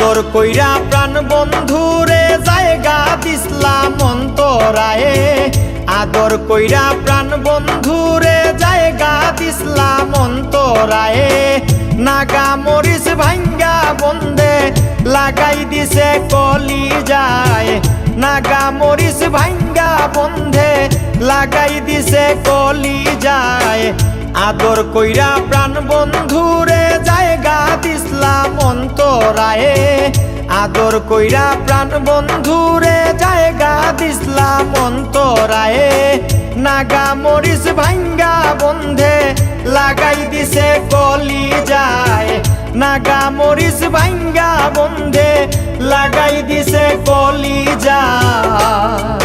কইরা প্রাণ বন্ধুরে, জায়গা দিসলাম অন্তরায়ে আদর কইরা প্রাণ বন্ধুরে, জায়গা দিসলাম অন্তরায়ে নাগা মরিস ভাঙ্গা বন্দে, লাগাই দিছে কলি যায়। নাগা মরিস ভাঙ্গা বন্ধে লাগাই দিছে কলি যায়। আদর কইরা প্রাণ বন্ধুরে দিসলাম অন্তরায়ে আদর কইরা প্রাণ বন্ধুরে, জায়গা দিসলাম অন্তরায়ে নাগা মরিস ভাঙ্গা বন্ধে, লাগাই দিছে কলি যায়। নাগা মরিস ভাঙ্গা বন্ধে, লাগাই দিছে কলি যায়।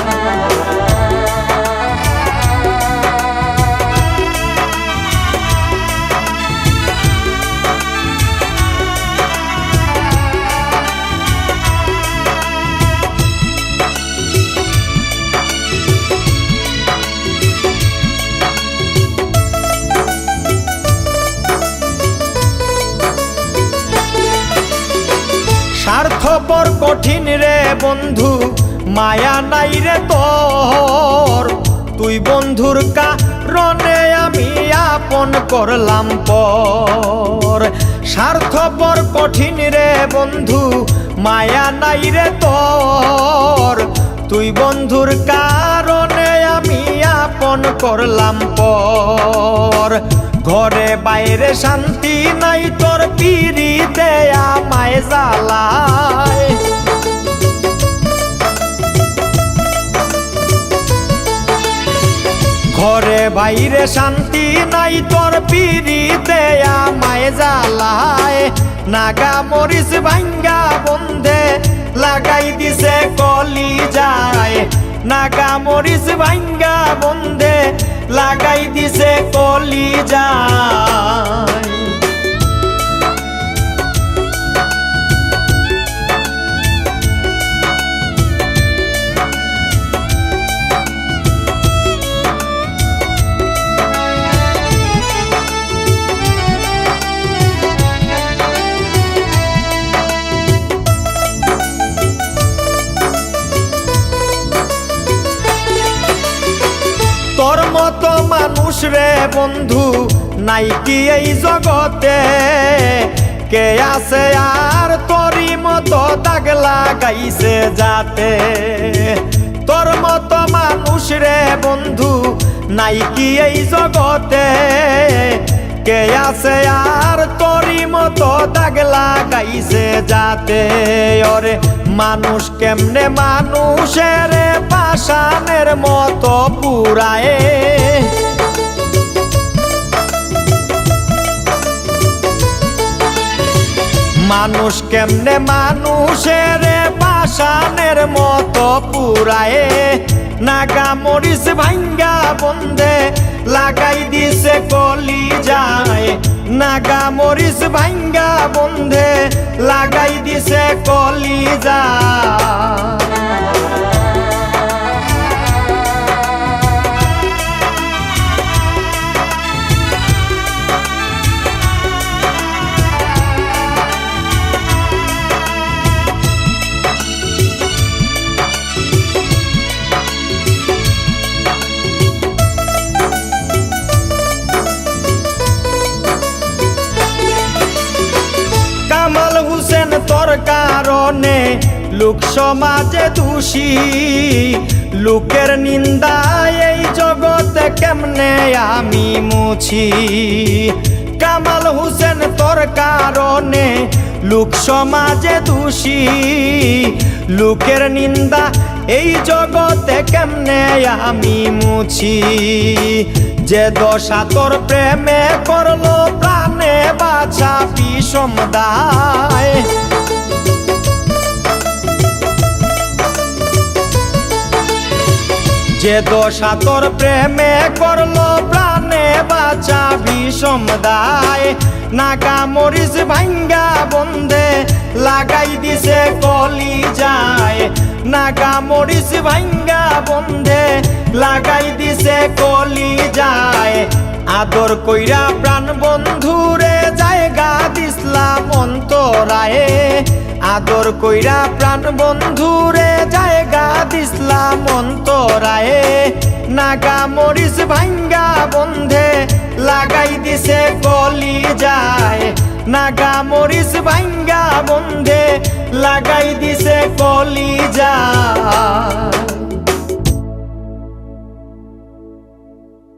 স্বার্থপর কঠিন রে বন্ধু, মায়া নাই রে তোর। তুই বন্ধুর কারণে আমি আপন করলাম পর। স্বার্থপর, কঠিন রে বন্ধু, মায়া নাই রে তোর। তুই বন্ধুর কারণে আমি আপন করলাম পর। ঘরে বাইরে শান্তি নাই, তোর পিড়িতে আমায় জ্বালায় শান্তি নাই, তোর পিড়িতে আমায় জ্বালায়। নাগা মরিস ভাঙ্গা বন্ধে লাগাই দিছে কলি যায় নাগা মরিস ভাঙ্গা বন্ধে লাগাই দিছে কলি যায় রে বন্ধু, নাই কি এই জগতে? কে আছে আর তোরই মতো দাগ লাগাইছে যাতে? তোর মতো মানুষ রে বন্ধু, নাই কি এই জগতে? কে আছে আর তোরই মতো দাগ লাগাইছে যাতে? ওরে মানুষ কেমনে মানুষের পাশানের মতো পুরায়ে? মানুষ কেমনে মানুষের পাশানের মতো পুরায়ে? নাগা মরিস ভাঙ্গা বন্ধে লাগাই দিছে কলি যায় নাগা মরিস ভাঙ্গা বন্ধে লাগাই দিছে কলি যায় লোক সমাজে দোষী, লোকের নিন্দা এই জগতে কেমনে আমি মুছি? কামাল হুসেন তোর কারণে লোক সমাজে দোষী, লোকের নিন্দা এই জগতে কেমনে আমি মুছি? যে দশা তোর প্রেমে করল, প্রাণে বাছা বিষম যে দশা তোর প্রেমে করল প্রাণে বাঁচা বিষম দায় নাগা মরিস ভাঙ্গা বন্ধে লাগাই দিছে কলি যায়। নাগা মরিস ভাঙ্গা বন্ধে লাগাই দিছে কলি যায়। আদর কইরা প্রাণ বন্ধুরে জায়গা দিসলাম অন্তরায়ে। আদর কইরা প্রাণ বন্ধুরে জায়গা দিসলা মন্তরায়ে। নাগা মরিস ভাঙ্গা বন্ধে লাগাই দিছে কলি যায়। নাগা মরিস ভাঙ্গা বন্ধে লাগাই দিছে কলি যায়।